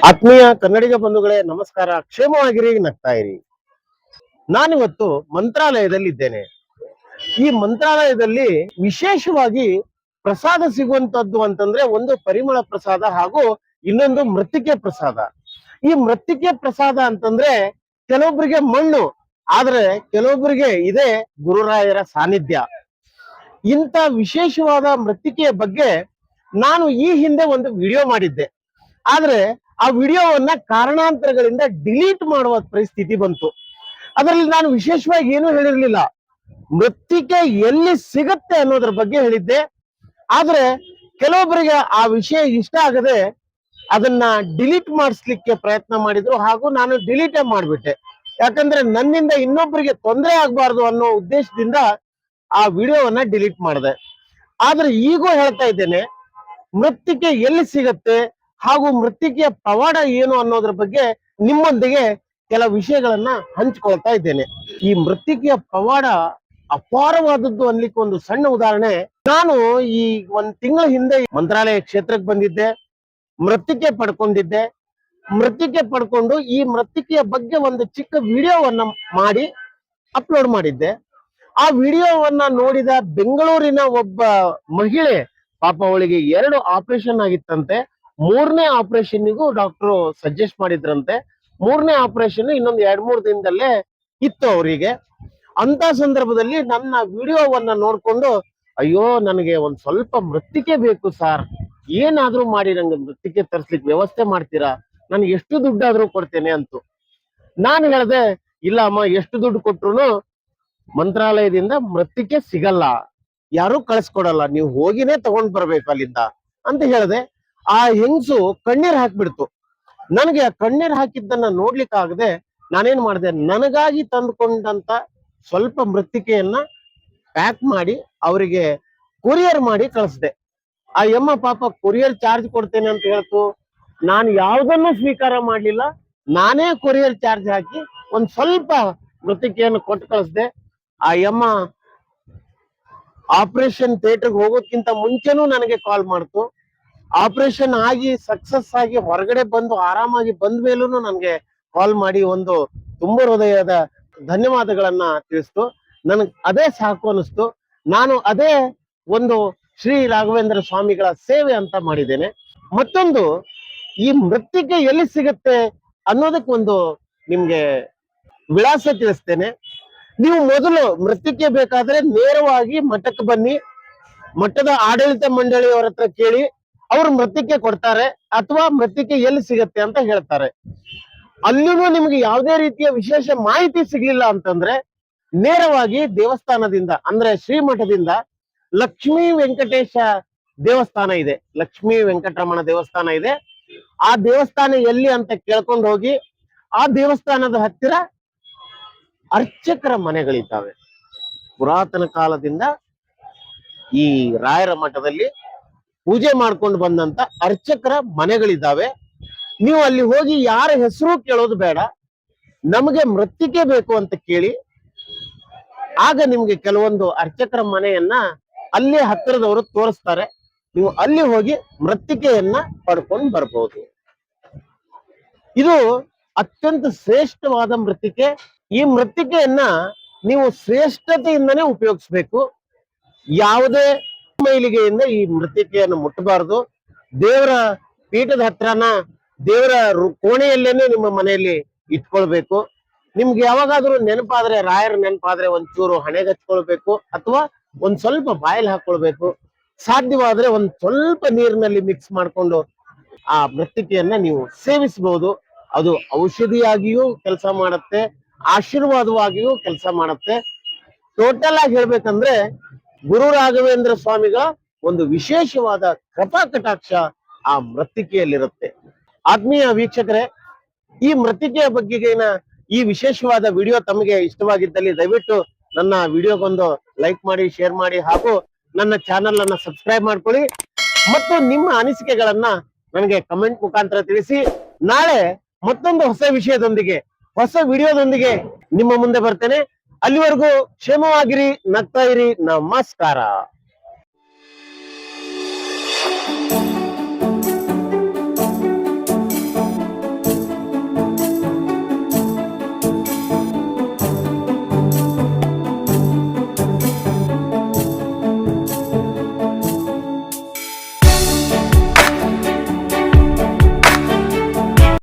ಆತ್ಮೀಯ ಕನ್ನಡಿಗ ಬಂಧುಗಳೇ, ನಮಸ್ಕಾರ. ಕ್ಷೇಮವಾಗಿರಿ, ನಗ್ತಾ ಇರಿ. ನಾನಿವತ್ತು ಮಂತ್ರಾಲಯದಲ್ಲಿ ಇದ್ದೇನೆ ಈ ಮಂತ್ರಾಲಯದಲ್ಲಿ ವಿಶೇಷವಾಗಿ ಪ್ರಸಾದ ಸಿಗುವಂತದ್ದು ಅಂತಂದ್ರೆ ಒಂದು ಪರಿಮಳ ಪ್ರಸಾದ ಹಾಗೂ ಇನ್ನೊಂದು ಮೃತ್ತಿಕೆ ಪ್ರಸಾದ. ಈ ಮೃತ್ತಿಕೆ ಪ್ರಸಾದ ಅಂತಂದ್ರೆ ಕೆಲವೊಬ್ಬರಿಗೆ ಮಣ್ಣು, ಆದ್ರೆ ಕೆಲವೊಬ್ಬರಿಗೆ ಇದೆ ಗುರುರಾಯರ ಸಾನ್ನಿಧ್ಯ. ಇಂಥ ವಿಶೇಷವಾದ ಮೃತ್ತಿಕೆಯ ಬಗ್ಗೆ ನಾನು ಈ ಹಿಂದೆ ಒಂದು ವಿಡಿಯೋ ಮಾಡಿದ್ದೆ. ಆದ್ರೆ ಆ ವಿಡಿಯೋವನ್ನ ಕಾರಣಾಂತರಗಳಿಂದ ಡಿಲೀಟ್ ಮಾಡುವ ಪರಿಸ್ಥಿತಿ ಬಂತು. ಅದರಲ್ಲಿ ನಾನು ವಿಶೇಷವಾಗಿ ಏನು ಹೇಳಿರ್ಲಿಲ್ಲ. ಮೃತ್ತಿಕೆ ಎಲ್ಲಿ ಸಿಗತ್ತೆ ಅನ್ನೋದ್ರ ಬಗ್ಗೆ ಹೇಳಿದ್ದೆ. ಆದ್ರೆ ಕೆಲವೊಬ್ಬರಿಗೆ ಆ ವಿಷಯ ಇಷ್ಟ ಆಗದೆ ಅದನ್ನ ಡಿಲೀಟ್ ಮಾಡಿಸ್ಲಿಕ್ಕೆ ಪ್ರಯತ್ನ ಮಾಡಿದ್ರು ಹಾಗೂ ನಾನು ಡಿಲೀಟೇ ಮಾಡ್ಬಿಟ್ಟೆ. ಯಾಕಂದ್ರೆ ನನ್ನಿಂದ ಇನ್ನೊಬ್ಬರಿಗೆ ತೊಂದರೆ ಆಗ್ಬಾರ್ದು ಅನ್ನೋ ಉದ್ದೇಶದಿಂದ ಆ ವಿಡಿಯೋವನ್ನ ಡಿಲೀಟ್ ಮಾಡಿದೆ. ಆದ್ರೆ ಈಗೂ ಹೇಳ್ತಾ ಇದ್ದೇನೆ, ಮೃತ್ತಿಕೆ ಎಲ್ಲಿ ಸಿಗತ್ತೆ ಹಾಗೂ ಮೃತ್ತಿಕೆಯ ಪವಾಡ ಏನು ಅನ್ನೋದ್ರ ಬಗ್ಗೆ ನಿಮ್ಮೊಂದಿಗೆ ಕೆಲ ವಿಷಯಗಳನ್ನ ಹಂಚಿಕೊಳ್ತಾ ಇದ್ದೇನೆ. ಈ ಮೃತ್ತಿಕೆಯ ಪವಾಡ ಅಪಾರವಾದದ್ದು ಅನ್ಲಿಕ್ಕೆ ಒಂದು ಸಣ್ಣ ಉದಾಹರಣೆ. ನಾನು ಈ ಒಂದ್ ತಿಂಗಳ ಹಿಂದೆ ಮಂತ್ರಾಲಯ ಕ್ಷೇತ್ರಕ್ಕೆ ಬಂದಿದ್ದೆ, ಮೃತ್ತಿಕೆ ಪಡ್ಕೊಂಡಿದ್ದೆ. ಮೃತ್ತಿಕೆ ಪಡ್ಕೊಂಡು ಈ ಮೃತ್ತಿಕೆಯ ಬಗ್ಗೆ ಒಂದು ಚಿಕ್ಕ ವಿಡಿಯೋವನ್ನ ಮಾಡಿ ಅಪ್ಲೋಡ್ ಮಾಡಿದ್ದೆ. ಆ ವಿಡಿಯೋವನ್ನ ನೋಡಿದ ಬೆಂಗಳೂರಿನ ಒಬ್ಬ ಮಹಿಳೆ ಪಾಪ ಅವಳಿಗೆ ಎರಡು ಆಪರೇಷನ್ ಆಗಿತ್ತಂತೆ. ಮೂರನೇ ಆಪರೇಷನ್ಗೂ ಡಾಕ್ಟರ್ ಸಜೆಸ್ಟ್ ಮಾಡಿದ್ರಂತೆ. ಮೂರನೇ ಆಪರೇಷನ್ ಇನ್ನೊಂದು ಎರಡ್ ಮೂರು ದಿನದಲ್ಲೇ ಇತ್ತು ಅವರಿಗೆ. ಅಂತ ಸಂದರ್ಭದಲ್ಲಿ ನನ್ನ ವಿಡಿಯೋವನ್ನ ನೋಡ್ಕೊಂಡು, ಅಯ್ಯೋ, ನನಗೆ ಒಂದ್ ಸ್ವಲ್ಪ ಮೃತ್ತಿಕೆ ಬೇಕು ಸರ್. ಏನಾದ್ರೂ ಮಾಡಿ ನಂಗೆ ಮೃತ್ತಿಕೆ ತರಿಸ್ಲಿಕ್ಕೆ ವ್ಯವಸ್ಥೆ ಮಾಡ್ತೀರಾ? ನಾನು ಎಷ್ಟು ದುಡ್ಡಾದ್ರೂ ಕೊಡ್ತೇನೆ ಅಂತು. ನಾನು ಹೇಳ್ದೆ ಇಲ್ಲ ಅಮ್ಮ ಎಷ್ಟು ದುಡ್ಡು ಕೊಟ್ರು ಮಂತ್ರಾಲಯದಿಂದ ಮೃತ್ತಿಕೆ ಸಿಗಲ್ಲ. ಯಾರು ಕಳಿಸ್ಕೊಡಲ್ಲ. ನೀವು ಹೋಗಿನೇ ತಗೊಂಡ್ ಬರ್ಬೇಕು ಅಲ್ಲಿಂದ ಅಂತ ಹೇಳ್ದೆ. ಆ ಹೆಂಗಸು ಕಣ್ಣೀರ್ ಹಾಕ್ಬಿಡ್ತು. ನನಗೆ ಆ ಕಣ್ಣೀರ್ ಹಾಕಿದ್ದನ್ನ ನೋಡ್ಲಿಕ್ಕಾಗದೆ ನಾನೇನ್ ಮಾಡಿದೆ, ನನಗಾಗಿ ತಂದುಕೊಂಡಂತ ಸ್ವಲ್ಪ ಮೃತ್ತಿಕೆಯನ್ನ ಪ್ಯಾಕ್ ಮಾಡಿ ಅವರಿಗೆ ಕೊರಿಯರ್ ಮಾಡಿ ಕಳಿಸ್ದೆ. ಆ ಯಮ್ಮ ಪಾಪ ಕೊರಿಯರ್ ಚಾರ್ಜ್ ಕೊಡ್ತೇನೆ ಅಂತ ಹೇಳ್ತು. ನಾನು ಯಾವ್ದನ್ನು ಸ್ವೀಕಾರ ಮಾಡ್ಲಿಲ್ಲ. ನಾನೇ ಕೊರಿಯರ್ ಚಾರ್ಜ್ ಹಾಕಿ ಒಂದ್ ಸ್ವಲ್ಪ ಮೃತ್ತಿಕೆಯನ್ನು ಕೊಟ್ಟು ಕಳಿಸ್ದೆ. ಆ ಯಮ್ಮ ಆಪರೇಷನ್ ಥಿಯೇಟರ್ಗೆ ಹೋಗೋದ್ಕಿಂತ ಮುಂಚೆನೂ ನನಗೆ ಕಾಲ್ ಮಾಡ್ತು. ಆಪರೇಷನ್ ಆಗಿ ಸಕ್ಸಸ್ ಆಗಿ ಹೊರಗಡೆ ಬಂದು, ಆರಾಮಾಗಿ ಬಂದ ಮೇಲೂ ನನಗೆ ಕಾಲ್ ಮಾಡಿ ಒಂದು ತುಂಬ ಹೃದಯದ ಧನ್ಯವಾದಗಳನ್ನ ತಿಳಿಸ್ತು. ನನಗೆ ಅದೇ ಸಾಕು ಅನಿಸ್ತು. ನಾನು ಅದೇ ಒಂದು ಶ್ರೀ ರಾಘವೇಂದ್ರ ಸ್ವಾಮಿಗಳ ಸೇವೆ ಅಂತ ಮಾಡಿದ್ದೇನೆ. ಮತ್ತೊಂದು, ಈ ಮೃತ್ತಿಕೆ ಎಲ್ಲಿ ಸಿಗುತ್ತೆ ಅನ್ನೋದಕ್ಕೊಂದು ನಿಮ್ಗೆ ವಿಳಾಸ ತಿಳಿಸ್ತೇನೆ. ನೀವು ಮೊದಲು ಮೃತ್ತಿಕೆ ಬೇಕಾದ್ರೆ ನೇರವಾಗಿ ಮಠಕ್ಕೆ ಬನ್ನಿ. ಮಠದ ಆಡಳಿತ ಮಂಡಳಿಯವರ ಹತ್ರ ಕೇಳಿ. ಅವ್ರು ಮೃತಿಕೆ ಕೊಡ್ತಾರೆ ಅಥವಾ ಮೃತಿಕೆ ಎಲ್ಲಿ ಸಿಗತ್ತೆ ಅಂತ ಹೇಳ್ತಾರೆ. ಅಲ್ಲಿನೂ ನಿಮ್ಗೆ ಯಾವುದೇ ರೀತಿಯ ವಿಶೇಷ ಮಾಹಿತಿ ಸಿಗ್ಲಿಲ್ಲ ಅಂತಂದ್ರೆ ನೇರವಾಗಿ ದೇವಸ್ಥಾನದಿಂದ, ಅಂದ್ರೆ ಶ್ರೀಮಠದಿಂದ ಲಕ್ಷ್ಮೀ ವೆಂಕಟೇಶ ದೇವಸ್ಥಾನ ಇದೆ. ಲಕ್ಷ್ಮೀ ವೆಂಕಟರಮಣ ದೇವಸ್ಥಾನ ಇದೆ. ಆ ದೇವಸ್ಥಾನ ಎಲ್ಲಿ ಅಂತ ಕೇಳ್ಕೊಂಡು ಹೋಗಿ ಆ ದೇವಸ್ಥಾನದ ಹತ್ತಿರ ಅರ್ಚಕರ ಮನೆಗಳಿದ್ದಾವೆ. ಪುರಾತನ ಕಾಲದಿಂದ ಈ ರಾಯರ ಮಠದಲ್ಲಿ ಪೂಜೆ ಮಾಡ್ಕೊಂಡು ಬಂದಂತ ಅರ್ಚಕರ ಮನೆಗಳಿದ್ದಾವೆ. ನೀವು ಅಲ್ಲಿ ಹೋಗಿ ಯಾರ ಹೆಸರು ಕೇಳೋದು ಬೇಡ. ನಮಗೆ ಮೃತ್ತಿಕೆ ಬೇಕು ಅಂತ ಕೇಳಿ, ಆಗ ನಿಮ್ಗೆ ಕೆಲವೊಂದು ಅರ್ಚಕರ ಮನೆಯನ್ನ ಅಲ್ಲಿ ಹತ್ತಿರದವರು ತೋರಿಸ್ತಾರೆ. ನೀವು ಅಲ್ಲಿ ಹೋಗಿ ಮೃತ್ತಿಕೆಯನ್ನ ಪಡ್ಕೊಂಡು ಬರ್ಬೋದು. ಇದು ಅತ್ಯಂತ ಶ್ರೇಷ್ಠವಾದ ಮೃತ್ತಿಕೆ. ಈ ಮೃತ್ತಿಕೆಯನ್ನ ನೀವು ಶ್ರೇಷ್ಠತೆಯಿಂದನೇ ಉಪಯೋಗಿಸ್ಬೇಕು. ಯಾವುದೇ ಮೈಲಿಗೆಯಿಂದ ಈ ಮೃತಿಕೆಯನ್ನು ಮುಟ್ಟಬಾರದು. ದೇವರ ಪೀಠದ ಹತ್ರನ ದೇವರ ಕೋಣೆಯಲ್ಲೇನೆ ನಿಮ್ಮ ಮನೆಯಲ್ಲಿ ಇಟ್ಕೊಳ್ಬೇಕು. ನಿಮ್ಗೆ ಯಾವಾಗಾದ್ರೂ ನೆನಪಾದ್ರೆ, ರಾಯರ ನೆನಪಾದ್ರೆ ಒಂಚೂರು ಹಣೆಗಚ್ಕೊಳ್ಬೇಕು ಅಥವಾ ಒಂದ್ ಸ್ವಲ್ಪ ಬಾಯಲ್ ಹಾಕೊಳ್ಬೇಕು. ಸಾಧ್ಯವಾದ್ರೆ ಒಂದ್ ಸ್ವಲ್ಪ ನೀರಿನಲ್ಲಿ ಮಿಕ್ಸ್ ಮಾಡ್ಕೊಂಡು ಆ ಮೃತ್ತಿಕೆಯನ್ನ ನೀವು ಸೇವಿಸಬಹುದು ಅದು ಔಷಧಿಯಾಗಿಯೂ ಕೆಲಸ ಮಾಡುತ್ತೆ, ಆಶೀರ್ವಾದವಾಗಿಯೂ ಕೆಲಸ ಮಾಡುತ್ತೆ. ಟೋಟಲ್ ಆಗಿ ಹೇಳ್ಬೇಕಂದ್ರೆ ಗುರು ರಾಘವೇಂದ್ರ ಸ್ವಾಮಿಗ ಒಂದು ವಿಶೇಷವಾದ ಕೃಪಾ ಕಟಾಕ್ಷ ಆ ಮೃತ್ತಿಕೆಯಲ್ಲಿರುತ್ತೆ. ಆತ್ಮೀಯ ವೀಕ್ಷಕರೇ, ಈ ಮೃತ್ತಿಕೆಯ ಬಗ್ಗೆಗಿನ ಈ ವಿಶೇಷವಾದ ವಿಡಿಯೋ ತಮಗೆ ಇಷ್ಟವಾಗಿದ್ದಲ್ಲಿ ದಯವಿಟ್ಟು ನನ್ನ ವಿಡಿಯೋಗೊಂದು ಲೈಕ್ ಮಾಡಿ, ಶೇರ್ ಮಾಡಿ ಹಾಗೂ ನನ್ನ ಚಾನೆಲ್ ಅನ್ನ ಸಬ್ಸ್ಕ್ರೈಬ್ ಮಾಡ್ಕೊಳ್ಳಿ ಮತ್ತು ನಿಮ್ಮ ಅನಿಸಿಕೆಗಳನ್ನ ನನಗೆ ಕಮೆಂಟ್ ಮುಖಾಂತರ ತಿಳಿಸಿ. ನಾಳೆ ಮತ್ತೊಂದು ಹೊಸ ವಿಷಯದೊಂದಿಗೆ, ಹೊಸ ವಿಡಿಯೋದೊಂದಿಗೆ ನಿಮ್ಮ ಮುಂದೆ ಬರ್ತೇನೆ. ಅಲ್ಲಿವರೆಗೂ ಕ್ಷೇಮವಾಗಿರಿ ನಗ್ತಾ ಇರಿ. ನಮಸ್ಕಾರ.